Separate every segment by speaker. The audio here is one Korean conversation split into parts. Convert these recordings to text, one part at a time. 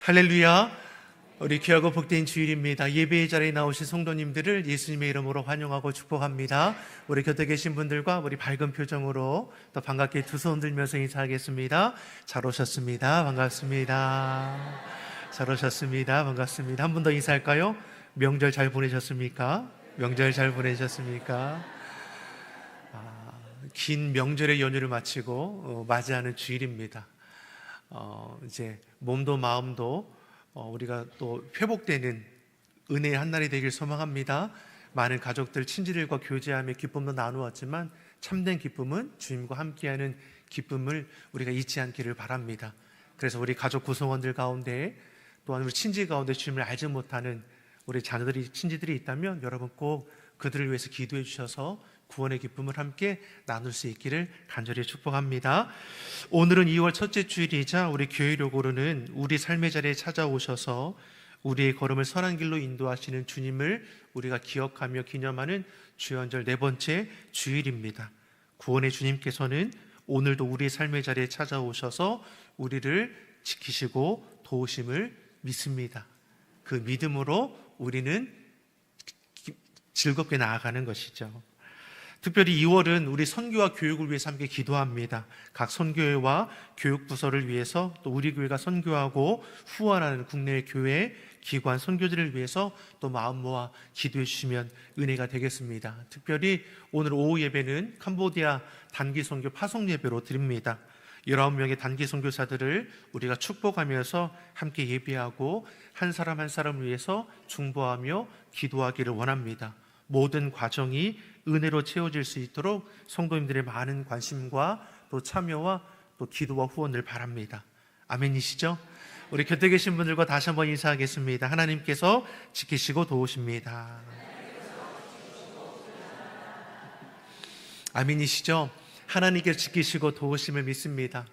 Speaker 1: 할렐루야. 우리 귀하고 복된 주일입니다. 예배의 자리에 나오신 성도님들을 예수님의 이름으로 환영하고 축복합니다. 우리 곁에 계신 분들과 우리 밝은 표정으로 또 반갑게 두 손 들면서 인사하겠습니다. 잘 오셨습니다. 반갑습니다. 잘 오셨습니다. 반갑습니다. 한 분 더 인사할까요? 명절 잘 보내셨습니까? 명절 잘 보내셨습니까? 아, 긴 명절의 연휴를 마치고 어, 맞이하는 주일입니다. 어, 이제 몸도 마음도 어, 우리가 또 회복되는 은혜의 한 날이 되길 소망합니다. 많은 가족들, 친지들과 교제하며 기쁨도 나누었지만 참된 기쁨은 주님과 함께하는 기쁨을 우리가 잊지 않기를 바랍니다. 그래서 우리 가족 구성원들 가운데 또한 우리 친지 가운데 주님을 알지 못하는 우리 자녀들이 친지들이 있다면 여러분 꼭 그들을 위해서 기도해 주셔서 구원의 기쁨을 함께 나눌 수 있기를 간절히 축복합니다. 오늘은 2월 첫째 주일이자 우리 교회력으로는 우리 삶의 자리에 찾아오셔서 우리의 걸음을 선한 길로 인도하시는 주님을 우리가 기억하며 기념하는 주연절 네 번째 주일입니다. 구원의 주님께서는 오늘도 우리의 삶의 자리에 찾아오셔서 우리를 지키시고 도우심을 믿습니다. 그 믿음으로 우리는 즐겁게 나아가는 것이죠. 특별히 2월은 우리 선교와 교육을 위해서 함께 기도합니다. 각 선교회와 교육부서를 위해서 또 우리 교회가 선교하고 후원하는 국내 교회 기관 선교지를 위해서 또 마음 모아 기도해 주시면 은혜가 되겠습니다. 특별히 오늘 오후 예배는 캄보디아 단기 선교 파송 예배로 드립니다. 19명의 단기 선교사들을 우리가 축복하면서 함께 예배하고 한 사람 한 사람을 위해서 중보하며 기도하기를 원합니다. 모든 과정이 은혜로 채워질 수 있도록 성도님들의 많은 관심과 또 참여와 또 기도와 후원을 바랍니다. 아멘이시죠? 우리 곁에 계신 분들과 다시 한번 인사하겠습니다. 하나님께서 지키시고 도우십니다. 아멘이시죠? 하나님께서 지키시고 도우심을 믿습니다.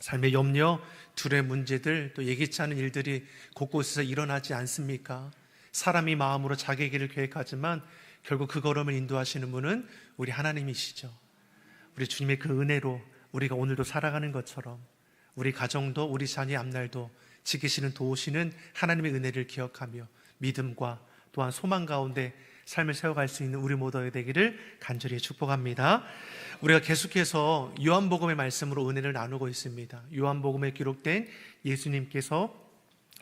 Speaker 1: 삶의 염려, 둘의 문제들, 또 예기치 않은 일들이 곳곳에서 일어나지 않습니까? 사람이 마음으로 자기 길을 계획하지만 결국 그 걸음을 인도하시는 분은 우리 하나님이시죠. 우리 주님의 그 은혜로 우리가 오늘도 살아가는 것처럼 우리 가정도 우리 자녀의 앞날도 지키시는 도우시는 하나님의 은혜를 기억하며 믿음과 또한 소망 가운데 삶을 세워갈 수 있는 우리 모두가 되기를 간절히 축복합니다. 우리가 계속해서 요한복음의 말씀으로 은혜를 나누고 있습니다. 요한복음에 기록된 예수님께서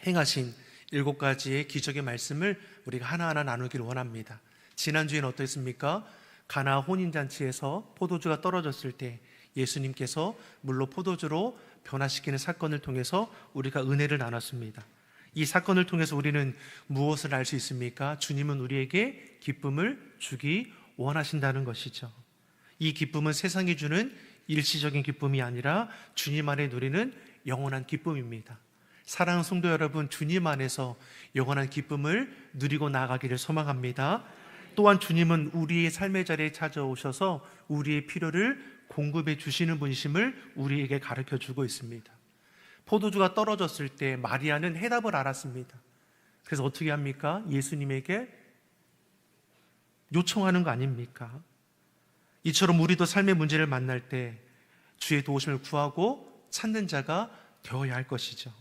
Speaker 1: 행하신 일곱 가지의 기적의 말씀을 우리가 하나하나 나누기를 원합니다. 지난주에는 어땠습니까? 가나 혼인잔치에서 포도주가 떨어졌을 때 예수님께서 물로 포도주로 변화시키는 사건을 통해서 우리가 은혜를 나눴습니다. 이 사건을 통해서 우리는 무엇을 알 수 있습니까? 주님은 우리에게 기쁨을 주기 원하신다는 것이죠. 이 기쁨은 세상이 주는 일시적인 기쁨이 아니라 주님 안에 누리는 영원한 기쁨입니다. 사랑하는 성도 여러분, 주님 안에서 영원한 기쁨을 누리고 나가기를 소망합니다. 또한 주님은 우리의 삶의 자리에 찾아오셔서 우리의 필요를 공급해 주시는 분이심을 우리에게 가르쳐 주고 있습니다. 포도주가 떨어졌을 때 마리아는 해답을 알았습니다. 그래서 어떻게 합니까? 예수님에게 요청하는 거 아닙니까? 이처럼 우리도 삶의 문제를 만날 때 주의 도우심을 구하고 찾는 자가 되어야 할 것이죠.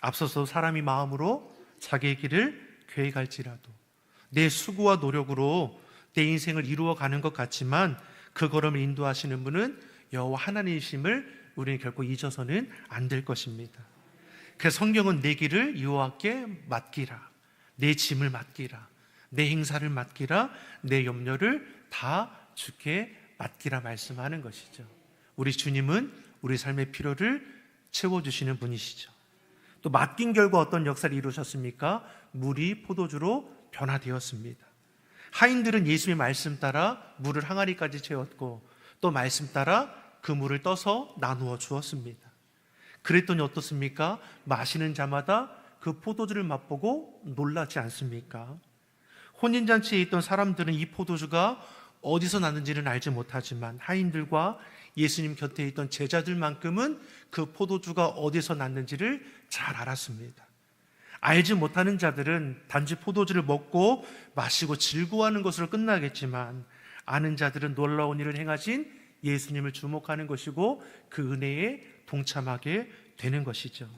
Speaker 1: 앞서서 사람이 마음으로 자기의 길을 계획할지라도 내 수고와 노력으로 내 인생을 이루어 가는 것 같지만 그 걸음을 인도하시는 분은 여호와 하나님이심을 우리는 결코 잊어서는 안 될 것입니다. 그 성경은 내 길을 여호와께 맡기라, 내 짐을 맡기라, 내 행사를 맡기라, 내 염려를 다 주께 맡기라 말씀하는 것이죠. 우리 주님은 우리 삶의 필요를 채워 주시는 분이시죠. 또 맡긴 결과 어떤 역사를 이루셨습니까? 물이 포도주로 변화되었습니다. 하인들은 예수의 말씀 따라 물을 항아리까지 채웠고 또 말씀 따라 그 물을 떠서 나누어 주었습니다. 그랬더니 어떻습니까? 마시는 자마다 그 포도주를 맛보고 놀라지 않습니까? 혼인잔치에 있던 사람들은 이 포도주가 어디서 났는지는 알지 못하지만 하인들과 예수님 곁에 있던 제자들만큼은 그 포도주가 어디서 났는지를 잘 알았습니다. 알지 못하는 자들은 단지 포도주를 먹고 마시고 즐거워하는 것으로 끝나겠지만 아는 자들은 놀라운 일을 행하신 예수님을 주목하는 것이고 그 은혜에 동참하게 되는 것이죠.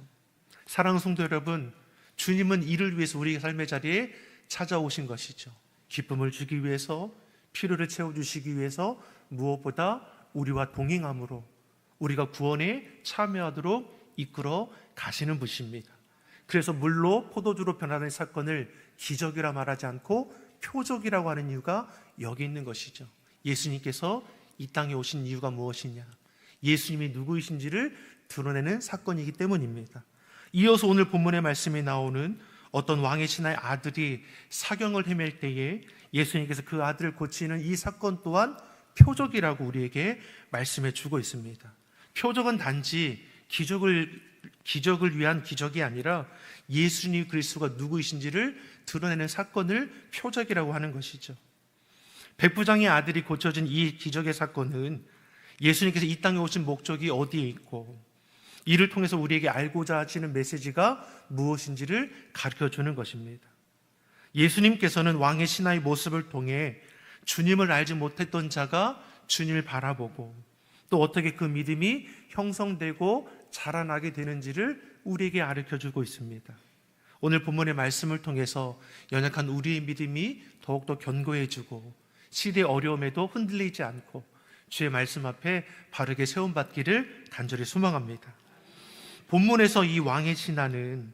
Speaker 1: 사랑 성도 여러분, 주님은 이를 위해서 우리의 삶의 자리에 찾아오신 것이죠. 기쁨을 주기 위해서, 필요를 채워주시기 위해서 무엇보다 우리와 동행함으로 우리가 구원에 참여하도록 이끌어 가시는 분입니다. 그래서 물로 포도주로 변하는 사건을 기적이라 말하지 않고 표적이라고 하는 이유가 여기 있는 것이죠. 예수님께서 이 땅에 오신 이유가 무엇이냐? 예수님이 누구이신지를 드러내는 사건이기 때문입니다. 이어서 오늘 본문의 말씀이 나오는 어떤 왕의 신하의 아들이 사경을 헤맬 때에 예수님께서 그 아들을 고치는 이 사건 또한 표적이라고 우리에게 말씀해 주고 있습니다. 표적은 단지 기적을 기적을 위한 기적이 아니라 예수님 그리스도가 누구이신지를 드러내는 사건을 표적이라고 하는 것이죠. 백부장의 아들이 고쳐진 이 기적의 사건은 예수님께서 이 땅에 오신 목적이 어디에 있고 이를 통해서 우리에게 알고자 하시는 메시지가 무엇인지를 가르쳐 주는 것입니다. 예수님께서는 왕의 신하의 모습을 통해 주님을 알지 못했던 자가 주님을 바라보고 또 어떻게 그 믿음이 형성되고 자라나게 되는지를 우리에게 가르쳐 주고 있습니다. 오늘 본문의 말씀을 통해서 연약한 우리의 믿음이 더욱더 견고해지고 시대의 어려움에도 흔들리지 않고 주의 말씀 앞에 바르게 세움받기를 간절히 소망합니다. 본문에서 이 왕의 신하는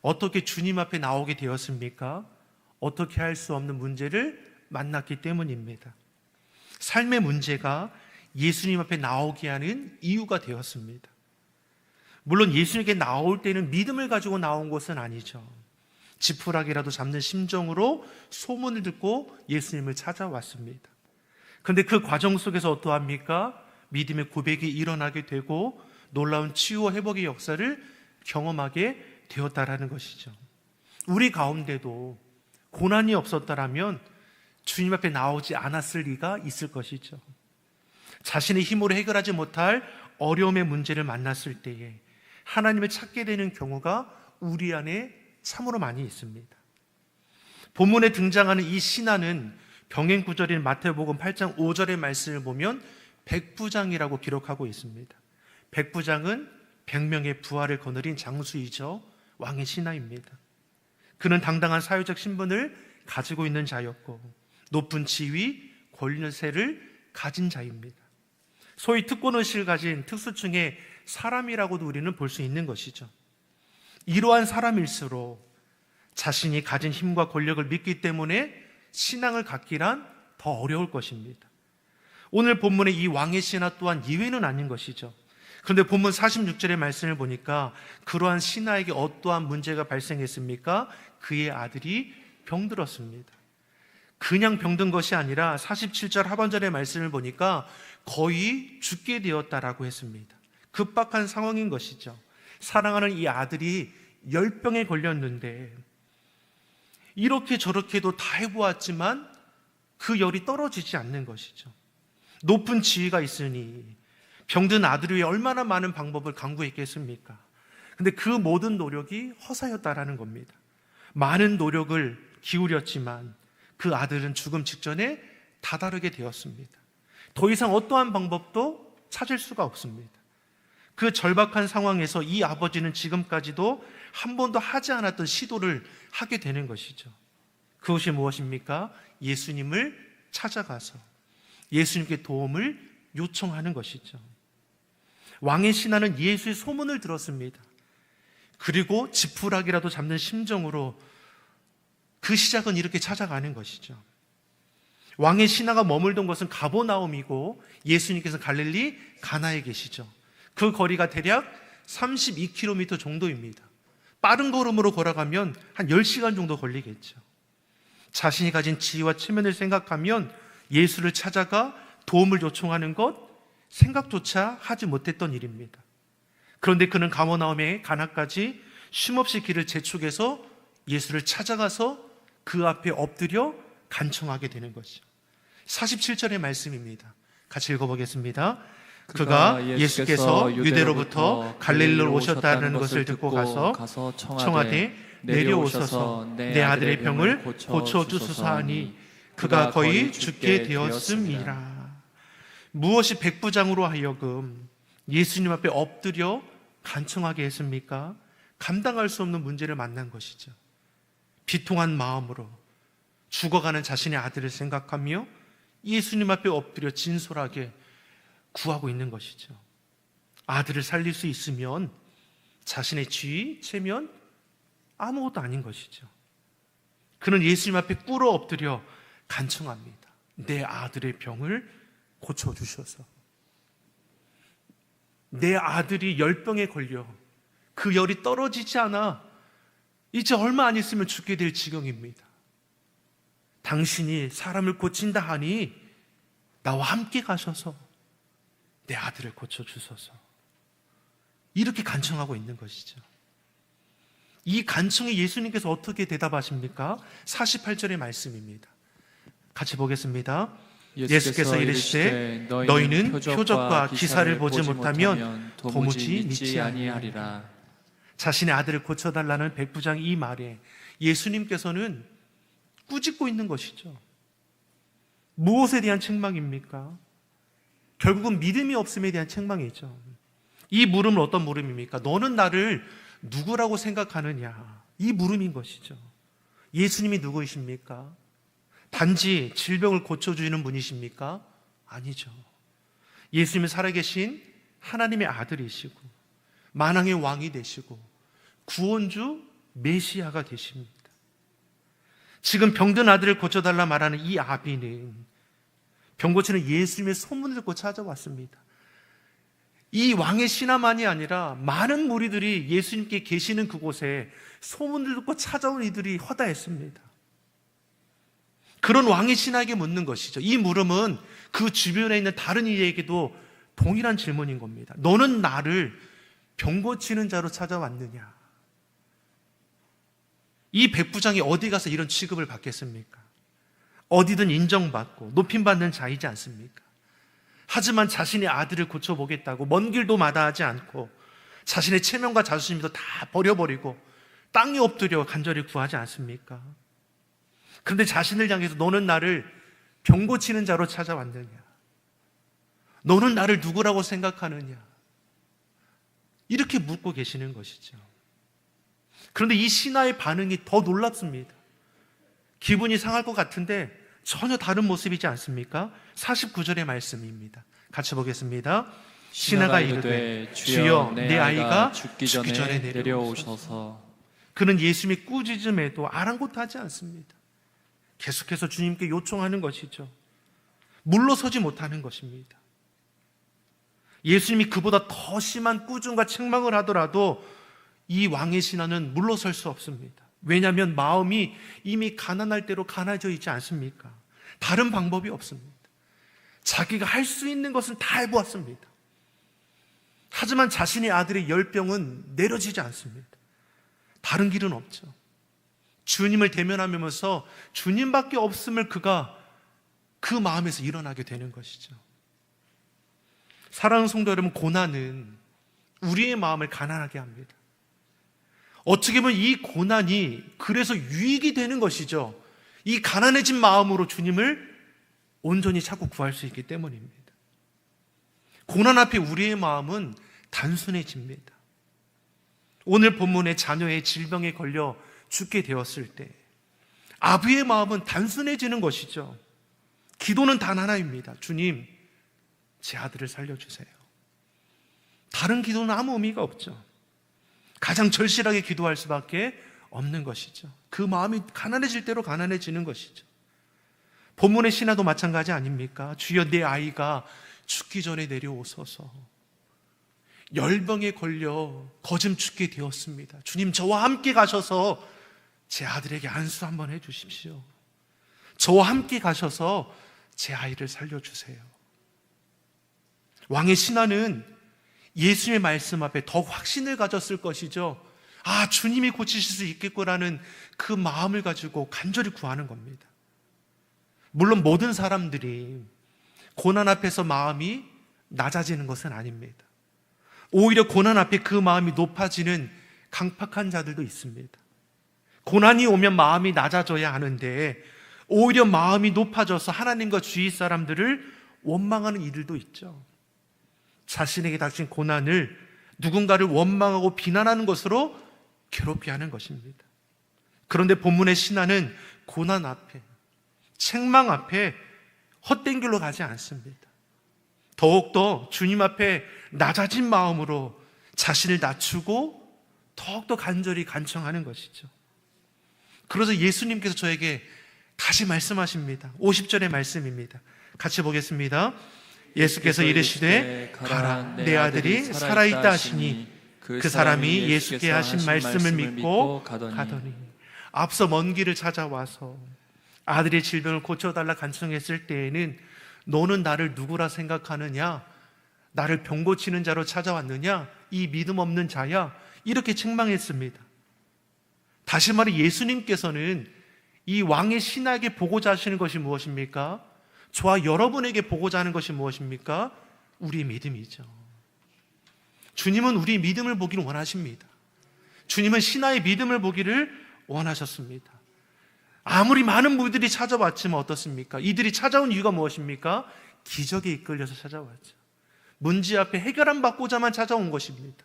Speaker 1: 어떻게 주님 앞에 나오게 되었습니까? 어떻게 할 수 없는 문제를 만났기 때문입니다. 삶의 문제가 예수님 앞에 나오게 하는 이유가 되었습니다. 물론 예수님께 나올 때는 믿음을 가지고 나온 것은 아니죠. 지푸라기라도 잡는 심정으로 소문을 듣고 예수님을 찾아왔습니다. 그런데 그 과정 속에서 어떠합니까? 믿음의 고백이 일어나게 되고 놀라운 치유와 회복의 역사를 경험하게 되었다라는 것이죠. 우리 가운데도 고난이 없었다라면 주님 앞에 나오지 않았을 리가 있을 것이죠. 자신의 힘으로 해결하지 못할 어려움의 문제를 만났을 때에 하나님을 찾게 되는 경우가 우리 안에 참으로 많이 있습니다. 본문에 등장하는 이 신하는 병행 구절인 마태복음 8장 5절의 말씀을 보면 백부장이라고 기록하고 있습니다. 백부장은 100명의 부하를 거느린 장수이죠. 왕의 신하입니다. 그는 당당한 사회적 신분을 가지고 있는 자였고 높은 지위, 권세를 가진 자입니다. 소위 특권 의식을 가진 특수층의 사람이라고도 우리는 볼 수 있는 것이죠. 이러한 사람일수록 자신이 가진 힘과 권력을 믿기 때문에 신앙을 갖기란 더 어려울 것입니다. 오늘 본문의 이 왕의 신하 또한 이외는 아닌 것이죠. 그런데 본문 46절의 말씀을 보니까 그러한 신하에게 어떠한 문제가 발생했습니까? 그의 아들이 병들었습니다. 그냥 병든 것이 아니라 47절 하반절의 말씀을 보니까 거의 죽게 되었다라고 했습니다. 급박한 상황인 것이죠. 사랑하는 이 아들이 열병에 걸렸는데 이렇게 저렇게도 다 해보았지만 그 열이 떨어지지 않는 것이죠. 높은 지위가 있으니 병든 위해 얼마나 많은 방법을 강구했겠습니까? 근데 그 모든 노력이 허사였다라는 겁니다. 많은 노력을 기울였지만 그 아들은 죽음 직전에 다다르게 되었습니다. 더 이상 어떠한 방법도 찾을 수가 없습니다. 그 절박한 상황에서 이 아버지는 지금까지도 한 번도 하지 않았던 시도를 하게 되는 것이죠. 그것이 무엇입니까? 예수님을 찾아가서 예수님께 도움을 요청하는 것이죠. 왕의 신하는 예수의 소문을 들었습니다. 그리고 지푸라기라도 잡는 심정으로 그 시작은 이렇게 찾아가는 것이죠. 왕의 신하가 머물던 곳은 가보나움이고 예수님께서 갈릴리 가나에 계시죠. 그 거리가 대략 32km 정도입니다. 빠른 걸음으로 걸어가면 한 10시간 정도 걸리겠죠. 자신이 가진 지위와 체면을 생각하면 예수를 찾아가 도움을 요청하는 것 생각조차 하지 못했던 일입니다. 그런데 그는 가모나움의 가나까지 쉼없이 길을 재촉해서 예수를 찾아가서 그 앞에 엎드려 간청하게 되는 것이죠. 47절의 말씀입니다. 같이 읽어보겠습니다. 그가 예수께서 유대로부터 갈릴리로 오셨다는 것을 듣고 가서 청하되 내려오셔서 내 아들의 병을 고쳐 주소서 하니 그가 거의 죽게 되었음이라. 무엇이 백부장으로 하여금 예수님 앞에 엎드려 간청하게 했습니까? 감당할 수 없는 문제를 만난 것이죠. 비통한 마음으로 죽어가는 자신의 아들을 생각하며 예수님 앞에 엎드려 진솔하게 구하고 있는 것이죠. 아들을 살릴 수 있으면 자신의 쥐, 체면 아무것도 아닌 것이죠. 그는 예수님 앞에 꿇어 엎드려 간청합니다. 내 아들의 병을 고쳐 주셔서. 내 아들이 열병에 걸려 그 열이 떨어지지 않아 이제 얼마 안 있으면 죽게 될 지경입니다. 당신이 사람을 고친다 하니 나와 함께 가셔서 내 아들을 고쳐주소서. 이렇게 간청하고 있는 것이죠. 이 간청에 예수님께서 어떻게 대답하십니까? 48절의 말씀입니다. 같이 보겠습니다. 예수께서 이르시되 너희는 표적과 기사를 보지 못하면 도무지 믿지 아니하리라. 자신의 아들을 고쳐달라는 백부장 이 말에 예수님께서는 꾸짖고 있는 것이죠. 무엇에 대한 책망입니까? 결국은 믿음이 없음에 대한 책망이죠. 이 물음은 어떤 물음입니까? 너는 나를 누구라고 생각하느냐? 이 물음인 것이죠. 예수님이 누구이십니까? 단지 질병을 고쳐주는 분이십니까? 아니죠. 예수님은 살아계신 하나님의 아들이시고, 만왕의 왕이 되시고, 구원주 메시아가 되십니다. 지금 병든 아들을 고쳐달라 말하는 이 아비는 병 고치는 예수님의 소문을 듣고 찾아왔습니다. 이 왕의 신하만이 아니라 많은 무리들이 예수님께 계시는 그곳에 소문을 듣고 찾아온 이들이 허다했습니다. 그런 왕의 신하에게 묻는 것이죠. 이 물음은 그 주변에 있는 다른 이에게도 동일한 질문인 겁니다. 너는 나를 병 고치는 자로 찾아왔느냐? 이 백부장이 어디 가서 이런 취급을 받겠습니까? 어디든 인정받고 높임받는 자이지 않습니까? 하지만 자신의 아들을 고쳐보겠다고 먼 길도 마다하지 않고 자신의 체면과 자존심도 다 버려버리고 땅에 엎드려 간절히 구하지 않습니까? 그런데 자신을 향해서 너는 나를 병 고치는 자로 찾아왔느냐? 너는 나를 누구라고 생각하느냐? 이렇게 묻고 계시는 것이죠. 그런데 이 신하의 반응이 더 놀랍습니다. 기분이 상할 것 같은데 전혀 다른 모습이지 않습니까? 49절의 말씀입니다. 같이 보겠습니다. 신하가 이르되 주여 내 아이가 죽기 전에 내려오셔서 그는 예수님의 꾸짖음에도 아랑곳하지 않습니다. 계속해서 주님께 요청하는 것이죠. 물러서지 못하는 것입니다. 예수님이 그보다 더 심한 꾸중과 책망을 하더라도 이 왕의 신하는 물러설 수 없습니다. 왜냐하면 마음이 이미 가난할 대로 가난해져 있지 않습니까? 다른 방법이 없습니다. 자기가 할 수 있는 것은 다 해보았습니다. 하지만 자신의 아들의 열병은 내려지지 않습니다. 다른 길은 없죠. 주님을 대면하면서 주님밖에 없음을 그가 그 마음에서 일어나게 되는 것이죠. 사랑하는 성도 여러분, 고난은 우리의 마음을 가난하게 합니다. 어떻게 보면 이 고난이 그래서 유익이 되는 것이죠. 이 가난해진 마음으로 주님을 온전히 찾고 구할 수 있기 때문입니다. 고난 앞에 우리의 마음은 단순해집니다. 오늘 본문의 자녀의 질병에 걸려 죽게 되었을 때 아부의 마음은 단순해지는 것이죠. 기도는 단 하나입니다. 주님, 제 아들을 살려주세요. 다른 기도는 아무 의미가 없죠. 가장 절실하게 기도할 수밖에 없는 것이죠. 그 마음이 가난해질 대로 가난해지는 것이죠. 본문의 신하도 마찬가지 아닙니까? 주여 내 아이가 죽기 전에 내려오소서. 열병에 걸려 거즘 죽게 되었습니다. 주님 저와 함께 가셔서 제 아들에게 안수 한번 해 주십시오. 저와 함께 가셔서 제 아이를 살려 주세요. 왕의 신하는 예수님의 말씀 앞에 더 확신을 가졌을 것이죠. 아, 주님이 고치실 수 있겠구라는 그 마음을 가지고 간절히 구하는 겁니다. 물론 모든 사람들이 고난 앞에서 마음이 낮아지는 것은 아닙니다. 오히려 고난 앞에 그 마음이 높아지는 강팍한 자들도 있습니다. 고난이 오면 마음이 낮아져야 하는데 오히려 마음이 높아져서 하나님과 주위 사람들을 원망하는 이들도 있죠. 자신에게 닥친 고난을 누군가를 원망하고 비난하는 것으로 괴롭게 하는 것입니다. 그런데 본문의 신하는 고난 앞에, 책망 앞에 헛된 길로 가지 않습니다. 더욱더 주님 앞에 낮아진 마음으로 자신을 낮추고 더욱더 간절히 간청하는 것이죠. 그래서 예수님께서 저에게 다시 말씀하십니다. 50절의 말씀입니다. 같이 보겠습니다. 예수께서 이르시되 가라 내 아들이 살아있다 하시니 그 사람이 예수께 하신 말씀을 믿고 가더니 앞서 먼 길을 찾아와서 아들의 질병을 고쳐달라 간청했을 때에는 너는 나를 누구라 생각하느냐? 나를 병 고치는 자로 찾아왔느냐? 이 믿음 없는 자야? 이렇게 책망했습니다. 다시 말해 예수님께서는 이 왕의 신하에게 보고자 하시는 것이 무엇입니까? 저와 여러분에게 보고자 하는 것이 무엇입니까? 우리의 믿음이죠. 주님은 우리 믿음을 보기를 원하십니다. 주님은 신하의 믿음을 보기를 원하셨습니다. 아무리 많은 무들이 찾아왔지만 어떻습니까? 이들이 찾아온 이유가 무엇입니까? 기적에 이끌려서 찾아왔죠. 문제 앞에 해결함 받고자만 찾아온 것입니다.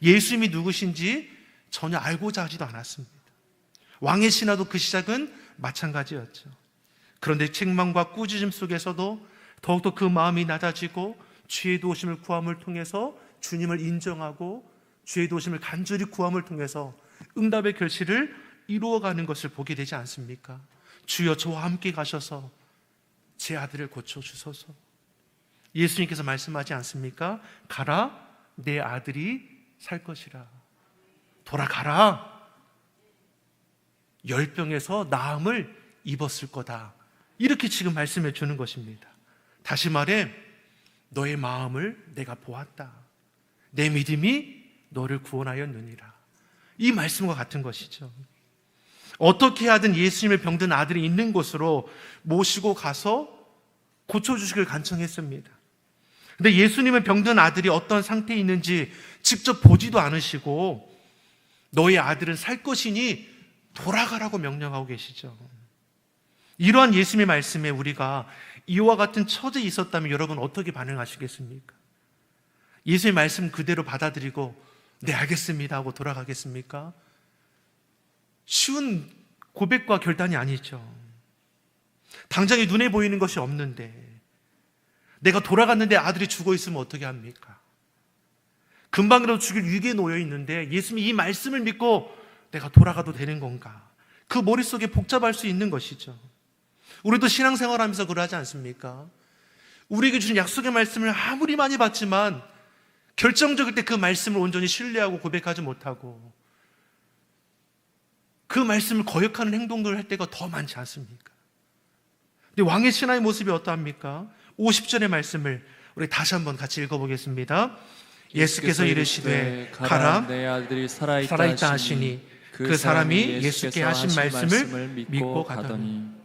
Speaker 1: 예수님이 누구신지 전혀 알고자 하지도 않았습니다. 왕의 신하도 그 시작은 마찬가지였죠. 그런데 책망과 꾸짖음 속에서도 더욱더 그 마음이 낮아지고 죄의 도심을 구함을 통해서 주님을 인정하고 죄의 도심을 간절히 구함을 통해서 응답의 결실을 이루어가는 것을 보게 되지 않습니까? 주여 저와 함께 가셔서 제 아들을 고쳐 주소서. 예수님께서 말씀하지 않습니까? 가라, 내 아들이 살 것이라. 돌아가라. 열병에서 나음을 입었을 거다. 이렇게 지금 말씀해 주는 것입니다. 다시 말해, 너의 마음을 내가 보았다. 내 믿음이 너를 구원하였느니라. 이 말씀과 같은 것이죠. 어떻게 하든 예수님의 병든 아들이 있는 곳으로 모시고 가서 고쳐주시길 간청했습니다. 근데 예수님의 병든 아들이 어떤 상태에 있는지 직접 보지도 않으시고 너의 아들은 살 것이니 돌아가라고 명령하고 계시죠. 이러한 예수님의 말씀에 우리가 이와 같은 처지에 있었다면 여러분 어떻게 반응하시겠습니까? 예수의 말씀 그대로 받아들이고 네 알겠습니다 하고 돌아가겠습니까? 쉬운 고백과 결단이 아니죠. 당장에 눈에 보이는 것이 없는데 내가 돌아갔는데 아들이 죽어 있으면 어떻게 합니까? 금방이라도 죽일 위기에 놓여 있는데 예수님이 이 말씀을 믿고 내가 돌아가도 되는 건가? 그 머릿속에 복잡할 수 있는 것이죠. 우리도 신앙생활 하면서 그러하지 않습니까? 우리에게 주신 약속의 말씀을 아무리 많이 받지만 결정적일 때 그 말씀을 온전히 신뢰하고 고백하지 못하고 그 말씀을 거역하는 행동들을 할 때가 더 많지 않습니까? 근데 왕의 신하의 모습이 어떠합니까? 50절의 말씀을 우리 다시 한번 같이 읽어보겠습니다. 예수께서 이르시되 가라
Speaker 2: 내 아들이 살아있다,
Speaker 1: 살아있다 하시니 그 사람이 예수께 하신 말씀을 믿고 가더니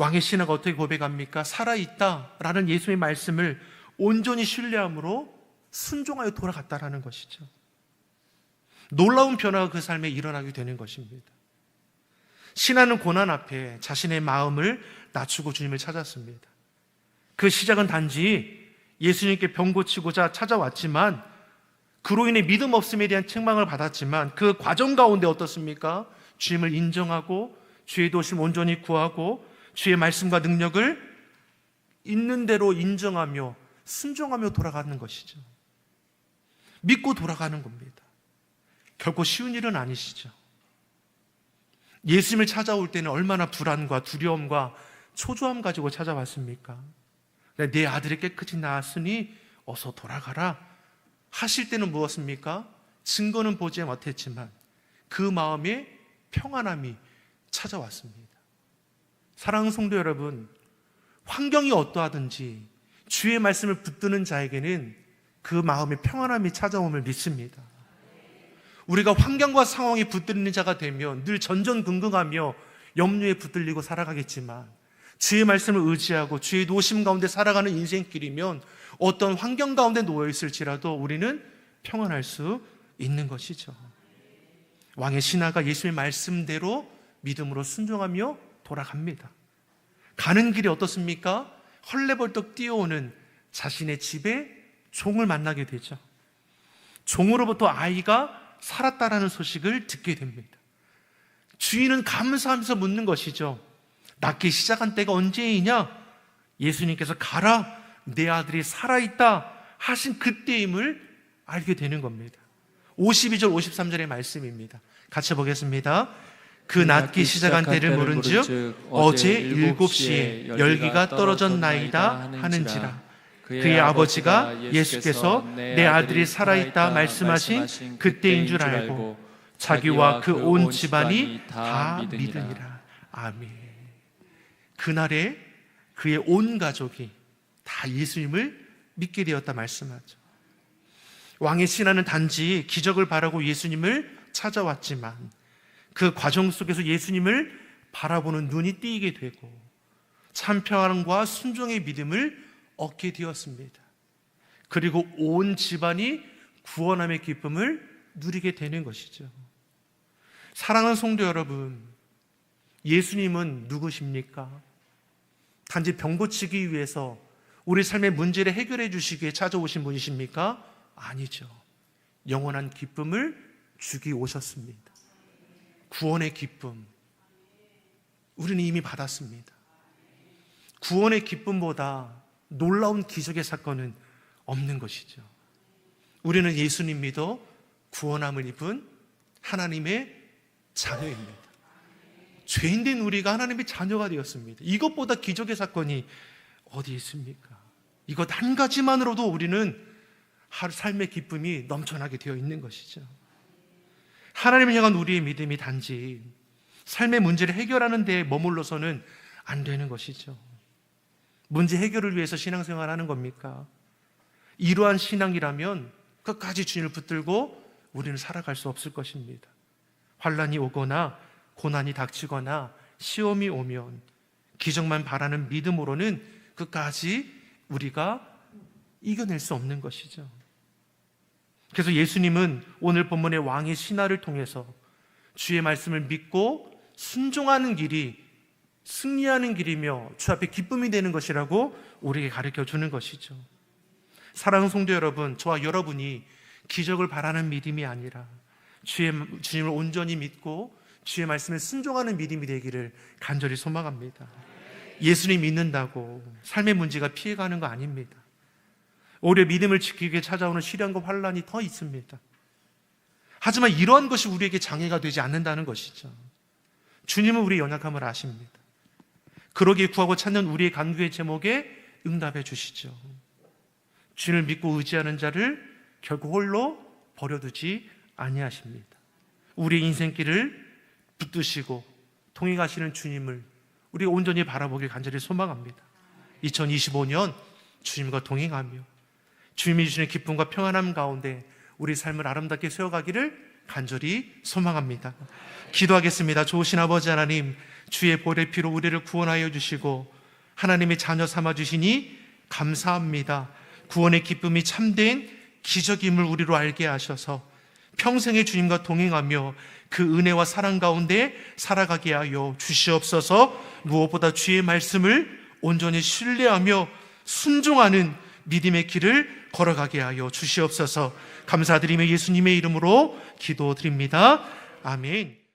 Speaker 1: 왕의 신하가 어떻게 고백합니까? 살아있다 라는 예수의 말씀을 온전히 신뢰함으로 순종하여 돌아갔다라는 것이죠. 놀라운 변화가 그 삶에 일어나게 되는 것입니다. 신하는 고난 앞에 자신의 마음을 낮추고 주님을 찾았습니다. 그 시작은 단지 예수님께 병 고치고자 찾아왔지만 그로 인해 믿음 없음에 대한 책망을 받았지만 그 과정 가운데 어떻습니까? 주님을 인정하고 주의 도심 온전히 구하고 주의 말씀과 능력을 있는 대로 인정하며 순종하며 돌아가는 것이죠. 믿고 돌아가는 겁니다. 결코 쉬운 일은 아니시죠. 예수님을 찾아올 때는 얼마나 불안과 두려움과 초조함 가지고 찾아왔습니까? 내 아들이 깨끗이 나았으니 어서 돌아가라. 하실 때는 무엇입니까? 증거는 보지 못했지만 그 마음에 평안함이 찾아왔습니다. 사랑하는 성도 여러분, 환경이 어떠하든지 주의 말씀을 붙드는 자에게는 그 마음에 평안함이 찾아옴을 믿습니다. 우리가 환경과 상황에 붙들리는 자가 되면 늘 전전긍긍하며 염려에 붙들리고 살아가겠지만 주의 말씀을 의지하고 주의 노심 가운데 살아가는 인생길이면 어떤 환경 가운데 놓여 있을지라도 우리는 평안할 수 있는 것이죠. 왕의 신하가 예수의 말씀대로 믿음으로 순종하며 돌아갑니다. 가는 길이 어떻습니까? 헐레벌떡 뛰어오는 자신의 집에 종을 만나게 되죠. 종으로부터 아이가 살았다라는 소식을 듣게 됩니다. 주인은 감사하면서 묻는 것이죠. 낫기 시작한 때가 언제이냐? 예수님께서 가라, 내 아들이 살아있다 하신 그때임을 알게 되는 겁니다. 52절, 53절의 말씀입니다. 같이 보겠습니다. 그 낫기 시작한 때를 모른즉 어제 일곱 시에 열기가 떨어졌나이다 하는지라 그의 아버지가 예수께서 내 아들이 살아있다 말씀하신 그때인 줄 알고 자기와 그 온 집안이 다 믿으니라. 아멘. 그날에 그의 온 가족이 다 예수님을 믿게 되었다 말씀하죠. 왕의 신하는 단지 기적을 바라고 예수님을 찾아왔지만 그 과정 속에서 예수님을 바라보는 눈이 띄게 되고 참 평안과 순종의 믿음을 얻게 되었습니다. 그리고 온 집안이 구원함의 기쁨을 누리게 되는 것이죠. 사랑하는 성도 여러분, 예수님은 누구십니까? 단지 병 고치기 위해서 우리 삶의 문제를 해결해 주시기 위해 찾아오신 분이십니까? 아니죠. 영원한 기쁨을 주기 오셨습니다. 구원의 기쁨. 우리는 이미 받았습니다. 구원의 기쁨보다 놀라운 기적의 사건은 없는 것이죠. 우리는 예수님 믿어 구원함을 입은 하나님의 자녀입니다. 죄인된 우리가 하나님의 자녀가 되었습니다. 이것보다 기적의 사건이 어디 있습니까? 이것 한 가지만으로도 우리는 하루 삶의 기쁨이 넘쳐나게 되어 있는 것이죠. 하나님을 향한 우리의 믿음이 단지 삶의 문제를 해결하는 데 머물러서는 안 되는 것이죠. 문제 해결을 위해서 신앙생활 하는 겁니까? 이러한 신앙이라면 끝까지 주님을 붙들고 우리는 살아갈 수 없을 것입니다. 환란이 오거나 고난이 닥치거나 시험이 오면 기적만 바라는 믿음으로는 끝까지 우리가 이겨낼 수 없는 것이죠. 그래서 예수님은 오늘 본문의 왕의 신하를 통해서 주의 말씀을 믿고 순종하는 길이 승리하는 길이며 주 앞에 기쁨이 되는 것이라고 우리에게 가르쳐 주는 것이죠. 사랑하는 성도 여러분, 저와 여러분이 기적을 바라는 믿음이 아니라 주의 주님을 온전히 믿고 주의 말씀에 순종하는 믿음이 되기를 간절히 소망합니다. 예수님 믿는다고 삶의 문제가 피해가는 거 아닙니다. 오히려 믿음을 지키기 위해 찾아오는 시련과 환란이 더 있습니다. 하지만 이러한 것이 우리에게 장애가 되지 않는다는 것이죠. 주님은 우리 연약함을 아십니다. 그러기에 구하고 찾는 우리의 간구의 제목에 응답해 주시죠. 주님을 믿고 의지하는 자를 결국 홀로 버려두지 아니하십니다. 우리 인생길을 붙드시고 통행하시는 주님을 우리가 온전히 바라보길 간절히 소망합니다. 2025년 주님과 동행하며 주님이 주시는 기쁨과 평안함 가운데 우리 삶을 아름답게 세워가기를 간절히 소망합니다. 기도하겠습니다. 좋으신 아버지 하나님, 주의 보혈의 피로 우리를 구원하여 주시고 하나님의 자녀 삼아 주시니 감사합니다. 구원의 기쁨이 참된 기적임을 우리로 알게 하셔서 평생의 주님과 동행하며 그 은혜와 사랑 가운데 살아가게 하여 주시옵소서 무엇보다 주의 말씀을 온전히 신뢰하며 순종하는 믿음의 길을 걸어가게 하여 주시옵소서 감사드리며 예수님의 이름으로 기도드립니다. 아멘.